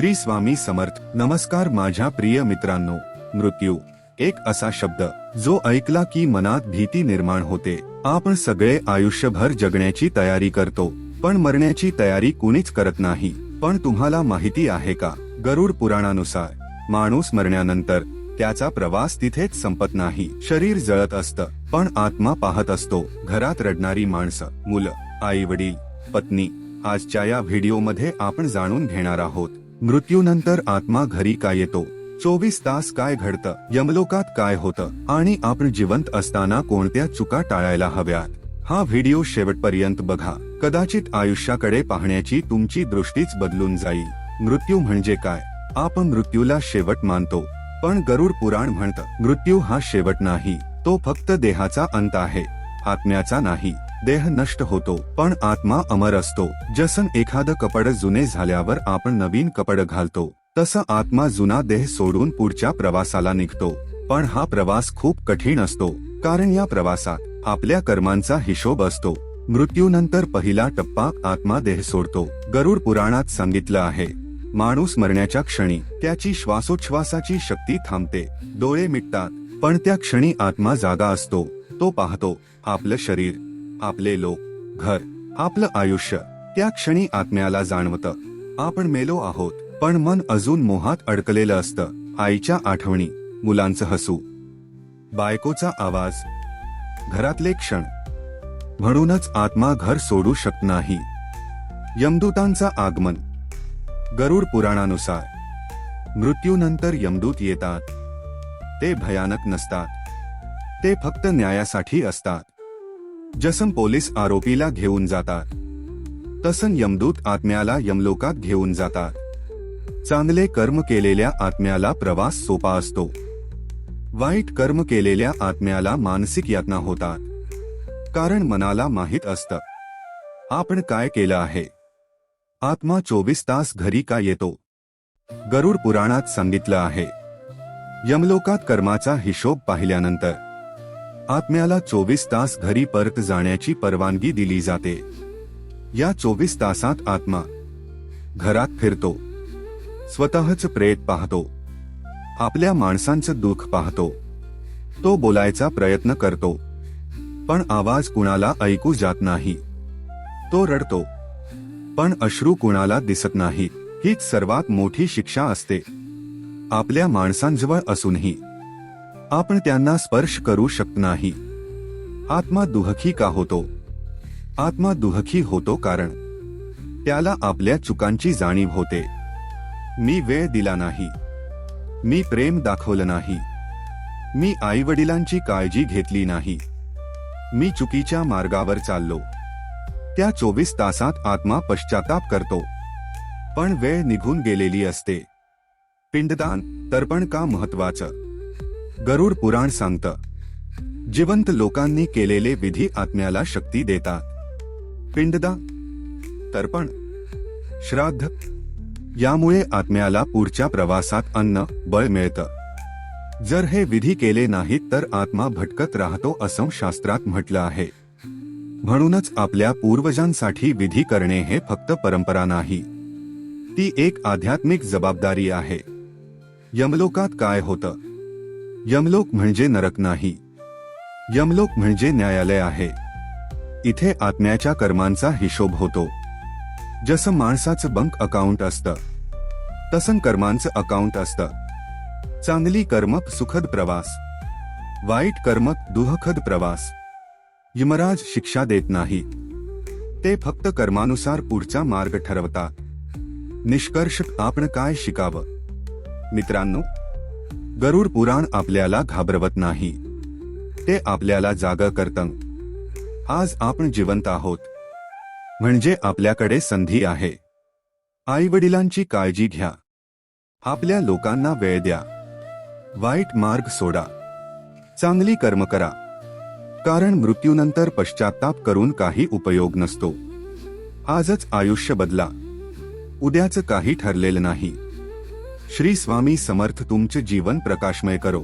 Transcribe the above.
श्री स्वामी समर्थ नमस्कार माझ्या प्रिय मित्रांनो. मृत्यू. एक असा शब्द जो ऐकला की मनात भीती निर्माण होते. आपण सगळे आयुष्यभर जगण्याची तयारी करतो पण मरण्याची तयारी कुणीच करत नाही. पण तुम्हाला माहिती आहे का? गरुड पुराणानुसार माणूस मरण्यानंतर त्याचा प्रवास तिथेच संपत नाही. शरीर जळत असतं पण आत्मा पाहत असतो. घरात रडणारी माणसं मुलं आई वडील पत्नी आजच्या या व्हिडिओमध्ये आपण जाणून घेणार आहोत. मृत्यूनंतर आत्मा घरी का येतो? चोवीस तास काय घडतं? यमलोकात काय होतं? आणि आपण जिवंत असताना कोणत्या चुका टाळायला हव्यात? हा व्हिडिओ शेवटपर्यंत बघा. कदाचित आयुष्याकडे पाहण्याची तुमची दृष्टीच बदलून जाईल. मृत्यू म्हणजे काय? आपण मृत्यूला शेवट मानतो. पण गरुड पुराण म्हणतं मृत्यू हा शेवट नाही. तो फक्त देहाचा अंत आहे. आत्म्याचा नाही. देह नष्ट होतो पण आत्मा अमर असतो. जसं एखादं कपड जुने झाल्यावर आपण नवीन कपड घालतो तसं आत्मा जुना देह सोडून पुढच्या प्रवासाला निघतो. पण हा प्रवास खूप कठीण असतो कारण या प्रवासात आपल्या कर्मांचा हिशोब असतो. मृत्यूनंतर पहिला टप्पा आत्मा देह सोडतो गरुड पुराणात सांगितलं आहे. माणूस मरण्याच्या क्षणी त्याची श्वासोच्छ्वासाची शक्ती थांबते डोळे मिटतात पण त्या क्षणी आत्मा जागा असतो तो पाहतो आपलं शरीर आपले लोक घर आपलं आयुष्य त्या क्षणी आत्म्याला जाणवतं. आपण मेलो आहोत पण मन अजून मोहात अडकलेलं असतं. आईच्या आठवणी मुलांचं हसू. बायकोचा आवाज घरातले क्षण. म्हणूनच आत्मा घर सोडू शकत नाही. यमदूतांचा आगमन. गरुड पुराणानुसार. मृत्यूनंतर यमदूत येतात. ते भयानक नसतात. ते फक्त न्यायासाठी असतात. जसं पोलीस आरोपीला घेऊन जातात तसं यमदूत आत्म्याला यमलोकात घेऊन जातात. चांगले कर्म केलेल्या आत्म्याला प्रवास सोपा असतो. वाईट कर्म केलेल्या आत्म्याला मानसिक यातना होतात कारण मनाला माहीत असतं. आपण काय केलं आहे? आत्मा चोवीस तास घरी का येतो? गरुड पुराणात सांगितलं आहे. यमलोकात कर्माचा हिशोब पाहिल्यानंतर आत्म्याला चोवीस तास घरी परत जाण्याची परवानगी दिली जाते. या चोवीस तासात आत्मा घरात फिरतो. स्वतःच प्रेत पाहतो. आपल्या माणसांचं दुःख पाहतो. तो बोलायचा प्रयत्न करतो. पण आवाज कुणाला ऐकू जात नाही. तो रडतो. पण अश्रू कुणाला दिसत नाही. हीच सर्वात मोठी शिक्षा असते. आपल्या माणसांजवळ असूनही. आपण त्यांना स्पर्श करू शकत नाही. आत्मा दुहखी का होतो? आत्मा दुहखी होतो कारण त्याला आपल्या चुकांची जाणीव होते. मी वेळ दिला नाही. मी प्रेम दाखवलं नाही. मी आईवडिलांची काळजी घेतली नाही. मी चुकीच्या मार्गावर चाललो. त्या चोवीस तासात आत्मा पश्चाताप करतो. पण वेळ निघून गेलेली असते. पिंडदान तर्पण का महत्वाचं गरुड पुराण सांगतं. जिवंत लोकांनी केलेले विधी आत्म्याला शक्ती देतात. पिंडदा तर्पण श्राद्ध यामुळे आत्म्याला पुढच्या प्रवासात अन्न बळ मिळतं. जर हे विधी केले नाहीत तर आत्मा भटकत राहतो असं शास्त्रात म्हटलं आहे. म्हणूनच आपल्या पूर्वजांसाठी विधी करणे हे फक्त परंपरा नाही. ती एक आध्यात्मिक जबाबदारी आहे. यमलोकात काय होतं? यमलोक म्हणजे नरक नाही. यमलोक म्हणजे न्यायालय आहे. इथे आत्म्याच्या कर्मांचा हिशोब होतो. जसं माणसाचं बँक अकाउंट असतं तसं कर्मांचं अकाउंट असतं. चांगली कर्मक सुखद प्रवास वाईट कर्मक दुःखद प्रवास. यमराज शिक्षा देत नाही. ते फक्त कर्मानुसार पुढचा मार्ग ठरवतात निष्कर्ष आपण काय शिकावं? मित्रांनो गरुड पुराण आपल्याला घाबरवत नाही. ते आपल्याला जाग करतं. आज आपण जिवंत आहोत. म्हणजे आपल्याकडे संधी आहे. आई वडिलांची काळजी घ्या. आपल्या लोकांना वेळ द्या. वाईट मार्ग सोडा. चांगली कर्म करा. कारण मृत्यूनंतर पश्चाताप करून काही उपयोग नसतो. आजच आयुष्य बदला. उद्याचं काही ठरलेलं नाही. श्री स्वामी समर्थ तुमचे जीवन प्रकाशमय करो.